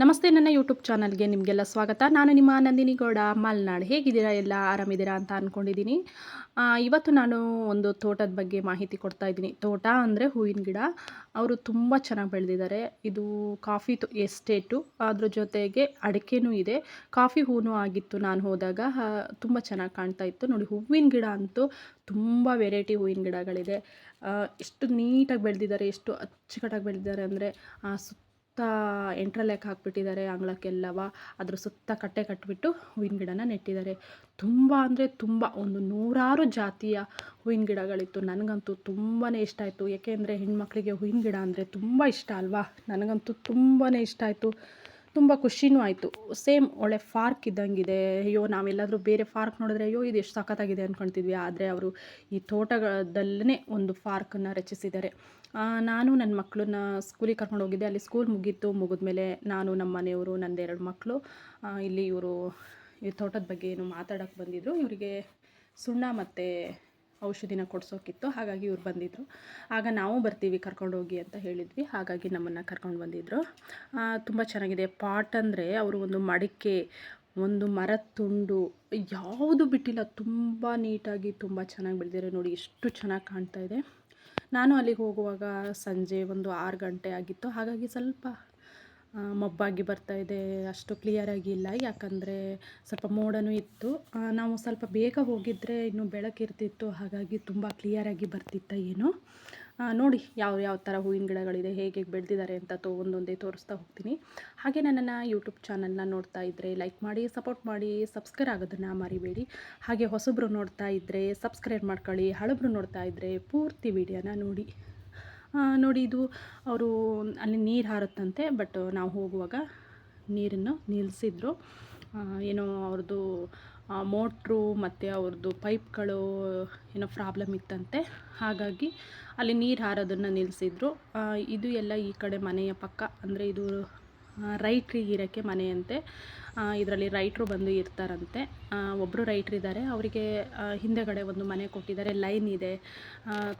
ನಮಸ್ತೆ, ನನ್ನ ಯೂಟ್ಯೂಬ್ ಚಾನಲ್ಗೆ ನಿಮಗೆಲ್ಲ ಸ್ವಾಗತ. ನಾನು ನಿಮ್ಮ ನಂದಿನಿ ಗೌಡ. ಮಲ್ನಾಡ್ ಹೇಗಿದ್ದೀರಾ? ಎಲ್ಲ ಆರಾಮಿದ್ದೀರಾ ಅಂತ ಅಂದ್ಕೊಂಡಿದ್ದೀನಿ ಇವತ್ತು ನಾನು ಒಂದು ತೋಟದ ಬಗ್ಗೆ ಮಾಹಿತಿ ಕೊಡ್ತಾ ಇದ್ದೀನಿ. ತೋಟ ಅಂದರೆ ಹೂವಿನ ಗಿಡ. ಅವರು ತುಂಬ ಚೆನ್ನಾಗಿ ಬೆಳೆದಿದ್ದಾರೆ. ಇದು ಕಾಫಿ ಎಸ್ಟೇಟು. ಅದ್ರ ಜೊತೆಗೆ ಅಡಿಕೆನೂ ಇದೆ. ಕಾಫಿ ಹೂನು ಆಗಿತ್ತು ನಾನು ಹೋದಾಗ. ತುಂಬ ಚೆನ್ನಾಗಿ ಕಾಣ್ತಾ ಇತ್ತು. ನೋಡಿ, ಹೂವಿನ ಗಿಡ ಅಂತೂ ತುಂಬ ವೆರೈಟಿ ಹೂವಿನ ಗಿಡಗಳಿದೆ. ಎಷ್ಟು ನೀಟಾಗಿ ಬೆಳೆದಿದ್ದಾರೆ, ಎಷ್ಟು ಅಚ್ಚುಕಟ್ಟಾಗಿ ಬೆಳೆದಿದ್ದಾರೆ ಅಂದರೆ ಸುತ್ತ ಎಂಟ್ರಲ್ಲೆಕ್ ಹಾಕ್ಬಿಟ್ಟಿದ್ದಾರೆ ಅಂಗಳಕ್ಕೆಲ್ಲವ. ಅದ್ರ ಸುತ್ತ ಕಟ್ಟೆ ಕಟ್ಟಿಬಿಟ್ಟು ಹೂವಿನ ಗಿಡನ ನೆಟ್ಟಿದ್ದಾರೆ. ತುಂಬ ಅಂದರೆ ತುಂಬ ಒಂದು ನೂರಾರು ಜಾತಿಯ ಹೂವಿನ ಗಿಡಗಳಿತ್ತು. ನನಗಂತೂ ತುಂಬಾ ಇಷ್ಟ ಆಯಿತು. ಏಕೆಂದರೆ ಹೆಣ್ಮಕ್ಳಿಗೆ ಹೂವಿನ ಗಿಡ ಅಂದರೆ ತುಂಬ ಇಷ್ಟ ಅಲ್ವಾ? ನನಗಂತೂ ತುಂಬಾ ಇಷ್ಟ ಆಯಿತು. ತುಂಬ ಖುಷಿನೂ ಆಯಿತು. ಸೇಮ್ ಒಳ್ಳೆ ಫಾರ್ಕ್ ಇದ್ದಂಗಿದೆ. ಅಯ್ಯೋ, ನಾವೆಲ್ಲಾದರೂ ಬೇರೆ ಫಾರ್ಕ್ ನೋಡಿದ್ರೆ ಅಯ್ಯೋ, ಇದು ಎಷ್ಟು ಸಖತ್ತಾಗಿದೆ ಅಂದ್ಕೊಳ್ತಿದ್ವಿ ಆದರೆ ಅವರು ಈ ತೋಟಗಳದಲ್ಲೇ ಒಂದು ಫಾರ್ಕನ್ನು ರಚಿಸಿದ್ದಾರೆ. ನಾನು ನನ್ನ ಮಕ್ಕಳನ್ನ ಸ್ಕೂಲಿಗೆ ಕರ್ಕೊಂಡು ಹೋಗಿದ್ದೆ. ಅಲ್ಲಿ ಸ್ಕೂಲ್ ಮುಗೀತು. ಮುಗಿದ್ಮೇಲೆ ನಾನು ನಮ್ಮ ಮನೆಯವರು ನಂದೆರಡು ಮಕ್ಕಳು ಇಲ್ಲಿ ಇವರು ಈ ತೋಟದ ಬಗ್ಗೆ ಏನು ಮಾತಾಡೋಕ್ಕೆ ಬಂದಿದ್ದರು ಇವರಿಗೆ ಸುಣ್ಣ ಮತ್ತು ಔಷಧಿನ ಕೊಡ್ಸೋಕ್ಕಿತ್ತು ಹಾಗಾಗಿ ಇವ್ರು ಬಂದಿದ್ದರು ಆಗ ನಾವು ಬರ್ತೀವಿ ಕರ್ಕೊಂಡು ಹೋಗಿ ಅಂತ ಹೇಳಿದ್ವಿ, ಹಾಗಾಗಿ ನಮ್ಮನ್ನು ಕರ್ಕೊಂಡು ಬಂದಿದ್ದರು ತುಂಬ ಚೆನ್ನಾಗಿದೆ. ಪಾಟ್ ಅಂದರೆ ಅವರು ಒಂದು ಮಡಿಕೆ, ಒಂದು ಮರ ತುಂಡು ಯಾವುದು ಬಿಟ್ಟಿಲ್ಲ, ತುಂಬ ನೀಟಾಗಿ ತುಂಬ ಚೆನ್ನಾಗಿ ಬೆಳೆದಿರೋ ನೋಡಿ, ಎಷ್ಟು ಚೆನ್ನಾಗಿ ಕಾಣ್ತಾ ಇದೆ. ನಾನು ಅಲ್ಲಿಗೆ ಹೋಗುವಾಗ ಸಂಜೆ ಒಂದು ಆರು ಗಂಟೆ ಆಗಿತ್ತು, ಹಾಗಾಗಿ ಸ್ವಲ್ಪ ಮಬ್ಬಾಗಿ ಬರ್ತಾ ಇದೆ, ಅಷ್ಟು ಕ್ಲಿಯರಾಗಿ ಇಲ್ಲ. ಯಾಕಂದರೆ ಸ್ವಲ್ಪ ಮೋಡನೂ ಇತ್ತು. ನಾವು ಸ್ವಲ್ಪ ಬೇಗ ಹೋಗಿದ್ದರೆ ಇನ್ನೂ ಬೆಳಕಿರ್ತಿತ್ತು ಹಾಗಾಗಿ ತುಂಬ ಕ್ಲಿಯರಾಗಿ ಬರ್ತಿತ್ತ ಏನೋ. ನೋಡಿ ಯಾವ ಯಾವ ಥರ ಹೂವಿನ ಗಿಡಗಳಿದೆ, ಹೇಗೆ ಬೆಳೆದಿದ್ದಾರೆ ಅಂತ ತೋ, ಒಂದೊಂದೇ ತೋರಿಸ್ತಾ ಹೋಗ್ತೀನಿ. ಹಾಗೆ ನನ್ನನ್ನು ಯೂಟ್ಯೂಬ್ ಚಾನಲ್ನ ನೋಡ್ತಾ ಇದ್ದರೆ ಲೈಕ್ ಮಾಡಿ ಸಪೋರ್ಟ್ ಮಾಡಿ ಸಬ್ಸ್ಕ್ರೈಬ್ ಆಗೋದನ್ನು ಮರಿಬೇಡಿ. ಹಾಗೆ ಹೊಸಬ್ರು ನೋಡ್ತಾ ಇದ್ದರೆ ಸಬ್ಸ್ಕ್ರೈಬ್ ಮಾಡ್ಕೊಳ್ಳಿ, ಹಳಬ್ರು ನೋಡ್ತಾ ಇದ್ದರೆ ಪೂರ್ತಿ ವಿಡಿಯೋನ ನೋಡಿ. ನೋಡಿ ಇದು ಅವರು ಅಲ್ಲಿ ನೀರು ಹಾರುತ್ತಂತೆ ಬಟ್ ನಾವು ಹೋಗುವಾಗ ನೀರನ್ನು ನಿಲ್ಲಿಸಿದ್ರು ಏನೋ ಅವ್ರದ್ದು ಮೋಟ್ರು ಮತ್ತು ಅವ್ರದ್ದು ಪೈಪ್ಗಳು ಏನೋ ಪ್ರಾಬ್ಲಮ್ ಇತ್ತಂತೆ. ಹಾಗಾಗಿ ಅಲ್ಲಿ ನೀರು ಹಾರೋದನ್ನು ನಿಲ್ಲಿಸಿದ್ರು ಇದು ಎಲ್ಲ ಈ ಕಡೆ ಮನೆಯ ಪಕ್ಕ, ಅಂದರೆ ಇದು ರೈಟ್ರಿಗೆ ಇರೋಕ್ಕೆ ಮನೆಯಂತೆ ಇದರಲ್ಲಿ ರೈಟ್ರು ಬಂದು ಇರ್ತಾರಂತೆ. ಒಬ್ಬರು ರೈಟ್ರಿದ್ದಾರೆ ಅವರಿಗೆ ಹಿಂದೆಗಡೆ ಒಂದು ಮನೆ ಕೊಟ್ಟಿದ್ದಾರೆ ಲೈನ್ ಇದೆ.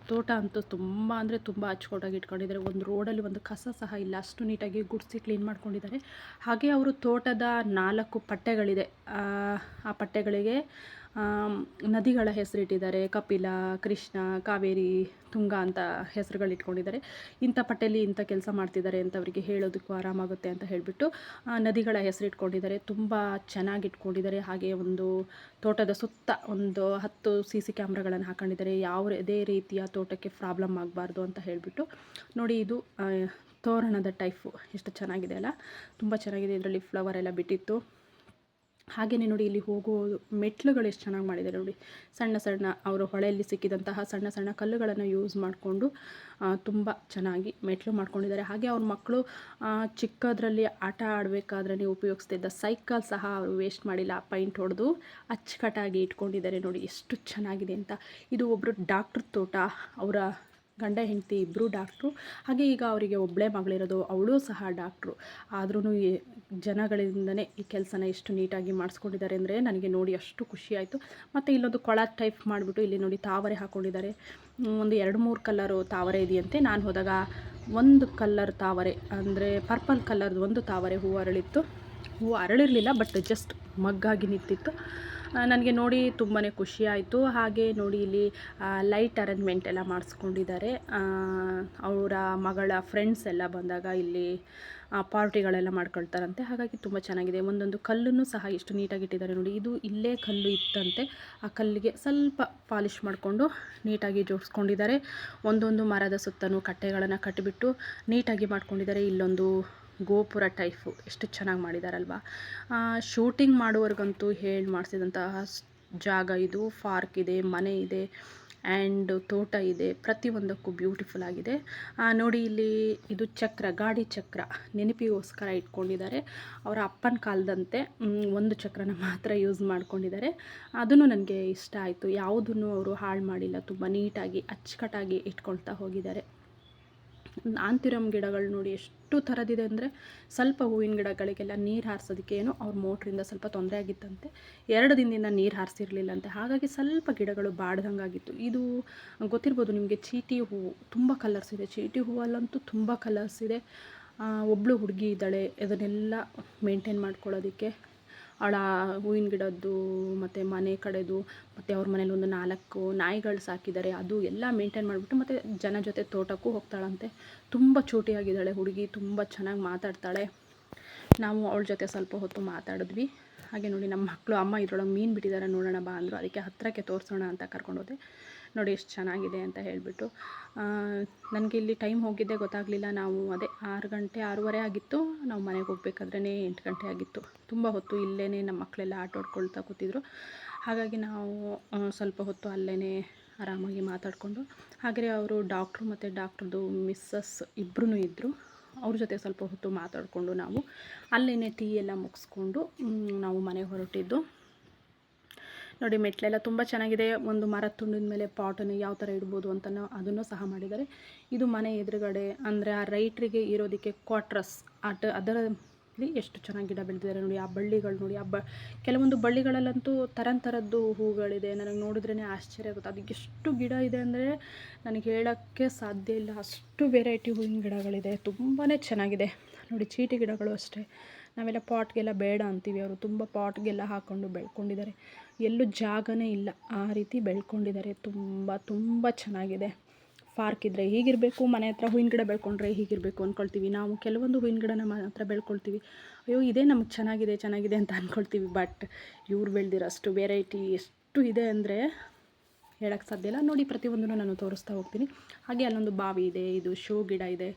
ತೋಟ ಅಂತೂ ತುಂಬ ಅಂದರೆ ತುಂಬ ಅಚ್ಚುಕಟ್ಟಾಗಿ ಇಟ್ಕೊಂಡಿದ್ದಾರೆ. ಒಂದು ರೋಡಲ್ಲಿ ಒಂದು ಕಸ ಸಹ ಇಲ್ಲ ಅಷ್ಟು ನೀಟಾಗಿ ಗುಡಿಸಿ ಕ್ಲೀನ್ ಮಾಡ್ಕೊಂಡಿದ್ದಾರೆ. ಹಾಗೆ ಅವರು ತೋಟದ ನಾಲ್ಕು ಪಟ್ಟೆಗಳಿದೆ. ಆ, ಪಟ್ಟೆಗಳಿಗೆ ನದಿಗಳ ಹೆಸರಿಟ್ಟಿದ್ದಾರೆ. ಕಪಿಲ, ಕೃಷ್ಣ, ಕಾವೇರಿ, ತುಂಗ ಅಂತ ಹೆಸರುಗಳು ಇಟ್ಕೊಂಡಿದ್ದಾರೆ ಇಂಥ ಪಟ್ಟೆಯಲ್ಲಿ ಇಂಥ ಕೆಲಸ ಮಾಡ್ತಿದ್ದಾರೆ ಅಂತ ಅವರಿಗೆ ಹೇಳೋದಕ್ಕೂ ಆರಾಮಾಗುತ್ತೆ ಅಂತ ಹೇಳಿಬಿಟ್ಟು ನದಿಗಳ ಹೆಸರಿಟ್ಕೊಂಡಿದ್ದಾರೆ. ತುಂಬ ಚೆನ್ನಾಗಿ ಇಟ್ಕೊಂಡಿದ್ದಾರೆ ಹಾಗೆ ಒಂದು ತೋಟದ ಸುತ್ತ ಒಂದು ಹತ್ತು ಸಿ ಸಿ ಕ್ಯಾಮ್ರಾಗಳನ್ನು ಹಾಕೊಂಡಿದ್ದಾರೆ. ಯಾವುದೇ ರೀತಿಯ ತೋಟಕ್ಕೆ ಪ್ರಾಬ್ಲಮ್ ಆಗಬಾರ್ದು ಅಂತ ಹೇಳಿಬಿಟ್ಟು, ನೋಡಿ ಇದು ತೋರಣದ ಟೈಫು ಎಷ್ಟು ಚೆನ್ನಾಗಿದೆ ಅಲ್ಲ? ತುಂಬ ಚೆನ್ನಾಗಿದೆ. ಇದರಲ್ಲಿ ಫ್ಲವರ್ ಎಲ್ಲ ಬಿಟ್ಟಿತ್ತು. ಹಾಗೆಯೇ ನೋಡಿ ಇಲ್ಲಿ ಹೋಗೋ ಮೆಟ್ಲುಗಳು ಎಷ್ಟು ಚೆನ್ನಾಗಿ ಮಾಡಿದ್ದಾರೆ ನೋಡಿ. ಸಣ್ಣ ಸಣ್ಣ ಅವರು ಹೊಳೆಯಲ್ಲಿ ಸಿಕ್ಕಿದಂತಹ ಸಣ್ಣ ಸಣ್ಣ ಕಲ್ಲುಗಳನ್ನು ಯೂಸ್ ಮಾಡಿಕೊಂಡು ತುಂಬ ಚೆನ್ನಾಗಿ ಮೆಟ್ಲು ಮಾಡ್ಕೊಂಡಿದ್ದಾರೆ ಹಾಗೆ ಅವ್ರ ಮಕ್ಕಳು ಚಿಕ್ಕದ್ರಲ್ಲಿ ಆಟ ಆಡಬೇಕಾದ್ರೆ ಉಪಯೋಗಿಸ್ತಿದ್ದ ಸೈಕಲ್ ಸಹ ಅವರು ವೇಸ್ಟ್ ಮಾಡಿಲ್ಲ. ಪೈಂಟ್ ಹೊಡೆದು ಅಚ್ಚುಕಟ್ಟಾಗಿ ಇಟ್ಕೊಂಡಿದ್ದಾರೆ ನೋಡಿ. ಎಷ್ಟು ಚೆನ್ನಾಗಿದೆ ಅಂತ. ಇದು ಒಬ್ಬರು ಡಾಕ್ಟ್ರ್ ತೋಟ, ಅವರ ಗಂಡ, ಹೆಂಡತಿ ಇಬ್ಬರು ಡಾಕ್ಟ್ರು. ಹಾಗೆ ಈಗ ಅವರಿಗೆ ಒಬ್ಬಳೇ ಮಗಳಿರೋದು, ಅವಳು ಸಹ ಡಾಕ್ಟ್ರು. ಆದ್ರೂ ಜನಗಳಿಂದನೇ ಈ ಕೆಲಸನ ಎಷ್ಟು ನೀಟಾಗಿ ಮಾಡಿಸ್ಕೊಂಡಿದ್ದಾರೆ ಅಂದರೆ ನನಗೆ ನೋಡಿ ಅಷ್ಟು ಖುಷಿ ಮತ್ತು ಇಲ್ಲೊಂದು ಕೊಳ ಟೈಪ್ ಮಾಡಿಬಿಟ್ಟು ಇಲ್ಲಿ ನೋಡಿ ತಾವರೆ ಹಾಕ್ಕೊಂಡಿದ್ದಾರೆ ಒಂದು ಎರಡು ಮೂರು ಕಲ್ಲರು ತಾವರೆ ಇದೆಯಂತೆ. ನಾನು ಹೋದಾಗ ಒಂದು ಕಲ್ಲರ್ ತಾವರೆ, ಅಂದರೆ ಪರ್ಪಲ್ ಕಲ್ಲರ್ದು ಒಂದು ತಾವರೆ ಹೂವು ಅರಳಿತ್ತು. ಹೂವು ಅರಳಿರಲಿಲ್ಲ, ಬಟ್ ಜಸ್ಟ್ ಮಗ್ಗಾಗಿ ನಿಂತಿತ್ತು. ನನಗೆ ನೋಡಿ ತುಂಬಾ ಖುಷಿ ಆಯಿತು. ಹಾಗೆ ನೋಡಿ ಇಲ್ಲಿ ಲೈಟ್ ಅರೇಂಜ್ಮೆಂಟ್ ಎಲ್ಲ ಮಾಡಿಸ್ಕೊಂಡಿದ್ದಾರೆ. ಅವರ ಮಗಳ ಫ್ರೆಂಡ್ಸ್ ಎಲ್ಲ ಬಂದಾಗ ಇಲ್ಲಿ ಪಾರ್ಟಿಗಳೆಲ್ಲ ಮಾಡ್ಕೊಳ್ತಾರಂತೆ. ಹಾಗಾಗಿ ತುಂಬ ಚೆನ್ನಾಗಿದೆ. ಒಂದೊಂದು ಕಲ್ಲನ್ನು ಸಹ ಎಷ್ಟು ನೀಟಾಗಿ ಇಟ್ಟಿದ್ದಾರೆ ನೋಡಿ. ಇದು ಇಲ್ಲೇ ಕಲ್ಲು ಇತ್ತಂತೆ. ಆ ಕಲ್ಲಿಗೆ ಸ್ವಲ್ಪ ಪಾಲಿಷ್ ಮಾಡಿಕೊಂಡು ನೀಟಾಗಿ ಜೋಡಿಸ್ಕೊಂಡಿದ್ದಾರೆ. ಒಂದೊಂದು ಮರದ ಸುತ್ತಲೂ ಕಟ್ಟೆಗಳನ್ನು ಕಟ್ಟಿಬಿಟ್ಟು ನೀಟಾಗಿ ಮಾಡ್ಕೊಂಡಿದ್ದಾರೆ. ಇಲ್ಲೊಂದು ಗೋಪುರ ಟೈಫು, ಎಷ್ಟು ಚೆನ್ನಾಗಿ ಮಾಡಿದಾರಲ್ವಾ. ಶೂಟಿಂಗ್ ಮಾಡುವವ್ರಿಗಂತೂ ಹೇಳಿ ಮಾಡಿಸಿದಂತಹ ಜಾಗ ಇದು. ಪಾರ್ಕ್ ಇದೆ, ಮನೆ ಇದೆ ಆ್ಯಂಡ್ ತೋಟ ಇದೆ. ಪ್ರತಿಯೊಂದಕ್ಕೂ ಬ್ಯೂಟಿಫುಲ್ ಆಗಿದೆ. ನೋಡಿ ಇಲ್ಲಿ ಇದು ಚಕ್ರ, ಗಾಡಿ ಚಕ್ರ. ನೆನಪಿಗೋಸ್ಕರ ಇಟ್ಕೊಂಡಿದ್ದಾರೆ. ಅವರ ಅಪ್ಪನ ಕಾಲದಂತೆ ಒಂದು ಚಕ್ರನ ಮಾತ್ರ ಯೂಸ್ ಮಾಡ್ಕೊಂಡಿದ್ದಾರೆ. ಅದನ್ನು ನನಗೆ ಇಷ್ಟ ಆಯಿತು. ಯಾವುದನ್ನು ಅವರು ಹಾಳು ಮಾಡಿಲ್ಲ. ತುಂಬ ನೀಟಾಗಿ, ಅಚ್ಚುಕಟ್ಟಾಗಿ ಇಟ್ಕೊಳ್ತಾ ಹೋಗಿದ್ದಾರೆ. ಆಂತಿರಮ್ ಗಿಡಗಳು ನೋಡಿ ಎಷ್ಟು ಥರದಿದೆ ಅಂದರೆ ಸ್ವಲ್ಪ ಹೂವಿನ ಗಿಡಗಳಿಗೆಲ್ಲ ನೀರು ಹಾರಿಸೋದಕ್ಕೆ ಏನೋ ಅವ್ರ ಮೋಟ್ರಿಂದ ಸ್ವಲ್ಪ ತೊಂದರೆ ಆಗಿತ್ತಂತೆ. ಎರಡು ದಿನದಿಂದ ನೀರು ಹಾರಿಸಿರ್ಲಿಲ್ಲಂತೆ. ಹಾಗಾಗಿ ಸ್ವಲ್ಪ ಗಿಡಗಳು ಬಾಡ್ದಂಗಾಗಿತ್ತು. ಇದು ಗೊತ್ತಿರ್ಬೋದು ನಿಮಗೆ ಚೀಟಿ ಹೂವು ತುಂಬ ಕಲರ್ಸ್ ಇದೆ. ಚೀಟಿ ಹೂವಲ್ಲಂತೂ ತುಂಬ ಕಲರ್ಸ್ ಇದೆ. ಒಬ್ಬಳು ಹುಡುಗಿ ಇದ್ದಾಳೆ. ಇದನ್ನೆಲ್ಲ ಮೇಂಟೈನ್ ಮಾಡ್ಕೊಳ್ಳೋದಕ್ಕೆ ಅವಳ ಹೂವಿನ ಗಿಡದ್ದು, ಮತ್ತು ಮನೆ ಕಡೆದು, ಮತ್ತು ಅವ್ರ ಮನೇಲಿ ಒಂದು ನಾಲ್ಕು ನಾಯಿಗಳು ಸಾಕಿದ್ದಾರೆ, ಅದು ಎಲ್ಲ ಮೇಂಟೈನ್ ಮಾಡಿಬಿಟ್ಟು ಮತ್ತು ಜನ ಜೊತೆ ತೋಟಕ್ಕೂ ಹೋಗ್ತಾಳಂತೆ. ತುಂಬ ಚೂಟಿಯಾಗಿದ್ದಾಳೆ ಹುಡುಗಿ, ತುಂಬ ಚೆನ್ನಾಗಿ ಮಾತಾಡ್ತಾಳೆ. ನಾವು ಅವಳ ಜೊತೆ ಸ್ವಲ್ಪ ಹೊತ್ತು ಮಾತಾಡಿದ್ವಿ. ಹಾಗೆ ನೋಡಿ ನಮ್ಮ ಮಕ್ಕಳು ಅಮ್ಮ ಇದ್ರೊಳಗೆ ಮೀನು ಬಿಟ್ಟಿದ್ದಾರೆ ನೋಡೋಣ ಬಾ ಅಂದರು. ಅದಕ್ಕೆ ಹತ್ತಿರಕ್ಕೆ ತೋರಿಸೋಣ ಅಂತ ಕರ್ಕೊಂಡೋದೆ ನೋಡಿ ಎಷ್ಟು ಚೆನ್ನಾಗಿದೆ ಅಂತ ಹೇಳಿಬಿಟ್ಟು ನನಗೆ ಇಲ್ಲಿ ಟೈಮ್ ಹೋಗಿದ್ದೆ ಗೊತ್ತಾಗಲಿಲ್ಲ. ನಾವು ಅದೇ ಆರು ಗಂಟೆ, ಆರೂವರೆ ಆಗಿತ್ತು. ನಾವು ಮನೆಗೆ ಹೋಗ್ಬೇಕಾದ್ರೇ ಎಂಟು ಗಂಟೆ ಆಗಿತ್ತು. ತುಂಬ ಹೊತ್ತು ಇಲ್ಲೇ ನಮ್ಮ ಮಕ್ಕಳೆಲ್ಲ ಆಟ ಆಡ್ಕೊಳ್ತಾ ಕೂತಿದ್ರು. ಹಾಗಾಗಿ ನಾವು ಸ್ವಲ್ಪ ಹೊತ್ತು ಅಲ್ಲೇ ಆರಾಮಾಗಿ ಮಾತಾಡಿಕೊಂಡು ಹಾಗೆ ಅವರು ಡಾಕ್ಟ್ರು ಮತ್ತು ಡಾಕ್ಟ್ರದ್ದು ಮಿಸ್ಸಸ್ ಇಬ್ಬರೂ ಇದ್ದರು ಅವ್ರ ಜೊತೆ ಸ್ವಲ್ಪ ಹೊತ್ತು ಮಾತಾಡಿಕೊಂಡು ನಾವು ಅಲ್ಲೇ ಟೀ ಎಲ್ಲ ಮುಗಿಸ್ಕೊಂಡು ನಾವು ಮನೆಗೆ ಹೊರಟಿದ್ದು. ನೋಡಿ ಮೆಟ್ಲೆಲ್ಲ ತುಂಬ ಚೆನ್ನಾಗಿದೆ. ಒಂದು ಮರ ತುಂಡಿದ ಮೇಲೆ ಪಾಟನ್ನು ಯಾವ ಥರ ಇಡ್ಬೋದು ಅಂತ ಅದನ್ನು ಸಹ ಮಾಡಿದ್ದಾರೆ. ಇದು ಮನೆ ಎದುರುಗಡೆ ಅಂದರೆ ಆ ರೈಟ್ರಿಗೆ ಇರೋದಕ್ಕೆ ಕ್ವಾಟ್ರಸ್ ಆಟ ಅದರಲ್ಲಿ ಎಷ್ಟು ಚೆನ್ನಾಗಿ ಗಿಡ ಬೆಳೆದಿದ್ದಾರೆ ನೋಡಿ. ಆ ಬಳ್ಳಿಗಳು ನೋಡಿ. ಆ ಬ ಕೆಲವೊಂದು ಬಳ್ಳಿಗಳಲ್ಲಂತೂ ಥರದ್ದು ಹೂಗಳಿದೆ. ನನಗೆ ನೋಡಿದ್ರೇ ಆಶ್ಚರ್ಯ ಆಗುತ್ತೆ. ಅದಕ್ಕೆ ಎಷ್ಟು ಗಿಡ ಇದೆ ಅಂದರೆ ನನಗೆ ಹೇಳೋಕ್ಕೆ ಸಾಧ್ಯ ಇಲ್ಲ. ಅಷ್ಟು ವೆರೈಟಿ ಹೂವಿನ ಗಿಡಗಳಿದೆ. ತುಂಬಾ ಚೆನ್ನಾಗಿದೆ. ನೋಡಿ ಚೀಟಿ ಗಿಡಗಳು ಅಷ್ಟೇ. ನಾವೆಲ್ಲ ಪಾಟ್ಗೆಲ್ಲ ಬೇಡ ಅಂತೀವಿ. ಅವರು ತುಂಬ ಪಾಟ್ಗೆಲ್ಲ ಹಾಕ್ಕೊಂಡು ಬೆಳ್ಕೊಂಡಿದ್ದಾರೆ. ಎಲ್ಲೂ ಜಾಗನೇ ಇಲ್ಲ. ಆ ರೀತಿ ಬೆಳ್ಕೊಂಡಿದ್ದಾರೆ. ತುಂಬ ತುಂಬ ಚೆನ್ನಾಗಿದೆ. ಪಾರ್ಕ್ ಇದ್ದರೆ ಹೀಗಿರಬೇಕು, ಮನೆ ಹತ್ರ ಹೂವಿನ ಗಿಡ ಬೆಳ್ಕೊಂಡ್ರೆ ಹೀಗಿರಬೇಕು ಅಂದ್ಕೊಳ್ತೀವಿ ನಾವು ಕೆಲವೊಂದು ಹೂವಿನ ಗಿಡನ ಮನೆ ಹತ್ರ ಬೆಳ್ಕೊಳ್ತೀವಿ. ಅಯ್ಯೋ, ಇದೇ ನಮ್ಗೆ ಚೆನ್ನಾಗಿದೆ ಚೆನ್ನಾಗಿದೆ ಅಂತ ಅಂದ್ಕೊಳ್ತೀವಿ ಬಟ್ ಇವ್ರು ಬೆಳೆದಿರೋ ಅಷ್ಟು ವೆರೈಟಿ ಎಷ್ಟು ಇದೆ ಅಂದರೆ ಹೇಳೋಕ್ಕೆ ಸಾಧ್ಯ ಇಲ್ಲ. ನೋಡಿ, ಪ್ರತಿಯೊಂದನ್ನು ನಾನು ತೋರಿಸ್ತಾ ಹೋಗ್ತೀನಿ. ಹಾಗೆ ಅಲ್ಲೊಂದು ಬಾವಿ ಇದೆ, ಇದು ಶೋ ಗಿಡ ಇದೆ.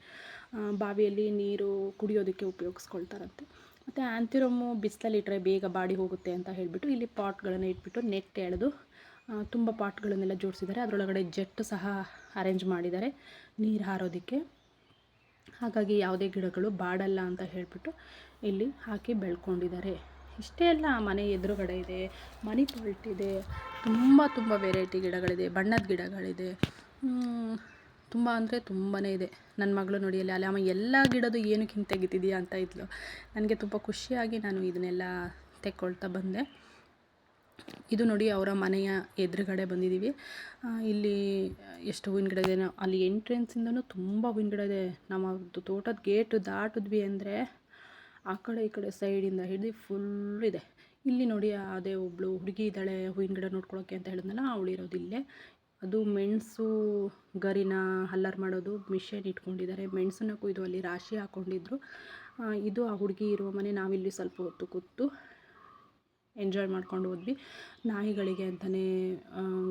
ಬಾವಿಯಲ್ಲಿ ನೀರು ಕುಡಿಯೋದಕ್ಕೆ ಉಪಯೋಗಿಸ್ಕೊಳ್ತಾರಂತೆ. ಮತ್ತು ಆ್ಯಂತಿರಮ್ಮು ಬಿಸಿಲಲ್ಲಿಟ್ಟರೆ ಬೇಗ ಬಾಡಿ ಹೋಗುತ್ತೆ ಅಂತ ಹೇಳಿಬಿಟ್ಟು ಇಲ್ಲಿ ಪಾಟ್ಗಳನ್ನು ಇಟ್ಬಿಟ್ಟು ನೆಟ್ ಎಳೆದು ತುಂಬ ಪಾಟ್ಗಳನ್ನೆಲ್ಲ ಜೋಡಿಸಿದ್ದಾರೆ. ಅದರೊಳಗಡೆ ಜೆಟ್ ಸಹ ಅರೇಂಜ್ ಮಾಡಿದ್ದಾರೆ ನೀರು ಹಾರೋದಕ್ಕೆ. ಹಾಗಾಗಿ ಯಾವುದೇ ಗಿಡಗಳು ಬಾಡಲ್ಲ ಅಂತ ಹೇಳಿಬಿಟ್ಟು ಇಲ್ಲಿ ಹಾಕಿ ಬೆಳ್ಕೊಂಡಿದ್ದಾರೆ. ಇಷ್ಟೇ ಅಲ್ಲ, ಮನೆ ಎದುರುಗಡೆ ಇದೆ, ಮನಿ ಪ್ಲಾಂಟ್ ಇದೆ ತುಂಬ ತುಂಬ ವೆರೈಟಿ ಗಿಡಗಳಿದೆ, ಬಣ್ಣದ ಗಿಡಗಳಿದೆ. ತುಂಬ ಅಂದರೆ ತುಂಬಾ ಇದೆ. ನನ್ನ ಮಗಳು ನೋಡಿ ಅಲ್ಲಿ ಅಮ್ಮ ಎಲ್ಲ ಗಿಡದ್ದು ಏನಕ್ಕೆ ಹಿಂಗೆ ತೆಗಿತಿದೀಯ ಅಂತ ಇದ್ಲು. ನನಗೆ ತುಂಬ ಖುಷಿಯಾಗಿ ನಾನು ಇದನ್ನೆಲ್ಲ ತೆಕ್ಕೊಳ್ತಾ ಬಂದೆ. ಇದು ನೋಡಿ ಅವರ ಮನೆಯ ಎದುರುಗಡೆ ಬಂದಿದ್ದೀವಿ ಇಲ್ಲಿ ಎಷ್ಟು ಹೂವಿನ ಗಿಡ ಇದೆ ಅಲ್ಲಿ ಎಂಟ್ರೆನ್ಸಿಂದನೂ ತುಂಬ ಹೂವಿನ ಗಿಡ ಇದೆ ನಮ್ಮ ತೋಟದ ಗೇಟ್ ದಾಟಿದ್ವಿ ಅಂದರೆ ಆ ಕಡೆ ಈ ಕಡೆ ಸೈಡಿಂದ ಹಿಡಿದು ಫುಲ್ ಇದೆ. ಇಲ್ಲಿ ನೋಡಿ ಅದೇ ಒಬ್ಬಳು ಹುಡುಗಿ ಇದ್ದಾಳೆ ಹೂವಿನ ಗಿಡ ನೋಡ್ಕೊಳ್ಳೋಕೆ ಅಂತ ಹೇಳಿದ್ನಲ್ಲ ಅವಳು ಇರೋದು ಇಲ್ಲೇ. ಅದು ಮೆಣಸು ಗರಿನ ಹಲ್ಲರ್ ಮಾಡೋದು ಮಿಷನ್ ಇಟ್ಕೊಂಡಿದ್ದಾರೆ. ಮೆಣಸನ್ನ ಕೊಯ್ದು ಅಲ್ಲಿ ರಾಶಿ ಹಾಕ್ಕೊಂಡಿದ್ರು ಇದು ಆ ಹುಡುಗಿ ಇರುವ ಮನೆ ನಾವಿಲ್ಲಿ ಸ್ವಲ್ಪ ಹೊತ್ತು ಕೂತು ಎಂಜಾಯ್ ಮಾಡ್ಕೊಂಡು ಹೋದ್ವಿ. ನಾಯಿಗಳಿಗೆ ಅಂತಲೇ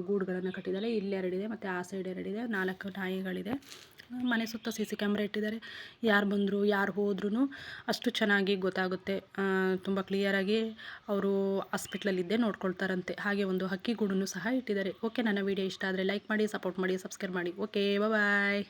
ಗೂಡುಗಳನ್ನು ಕಟ್ಟಿದ್ದಾರೆ. ಇಲ್ಲಿ ಎರಡಿದೆ, ಮತ್ತು ಆ ಸೈಡ್ ಎರಡಿದೆ. ನಾಲ್ಕು ನಾಯಿಗಳಿದೆ. ಮನೆ ಸುತ್ತ ಸಿ ಸಿ ಕ್ಯಾಮ್ರಾ ಇಟ್ಟಿದ್ದಾರೆ. ಯಾರು ಬಂದರು, ಯಾರು ಹೋದ್ರೂ ಅಷ್ಟು ಚೆನ್ನಾಗಿ ಗೊತ್ತಾಗುತ್ತೆ. ತುಂಬ ಕ್ಲಿಯರಾಗಿ ಅವರು ಹಾಸ್ಪಿಟ್ಲಲ್ಲಿದ್ದೇ ನೋಡ್ಕೊಳ್ತಾರಂತೆ. ಹಾಗೆ ಒಂದು ಹಕ್ಕಿ ಗೂಡನ್ನು ಸಹ ಇಟ್ಟಿದ್ದಾರೆ. ಓಕೆ ನನ್ನ ವೀಡಿಯೋ ಇಷ್ಟ ಆದರೆ ಲೈಕ್ ಮಾಡಿ ಸಪೋರ್ಟ್ ಮಾಡಿ ಸಬ್ಸ್ಕ್ರೈಬ್ ಮಾಡಿ. Okay bye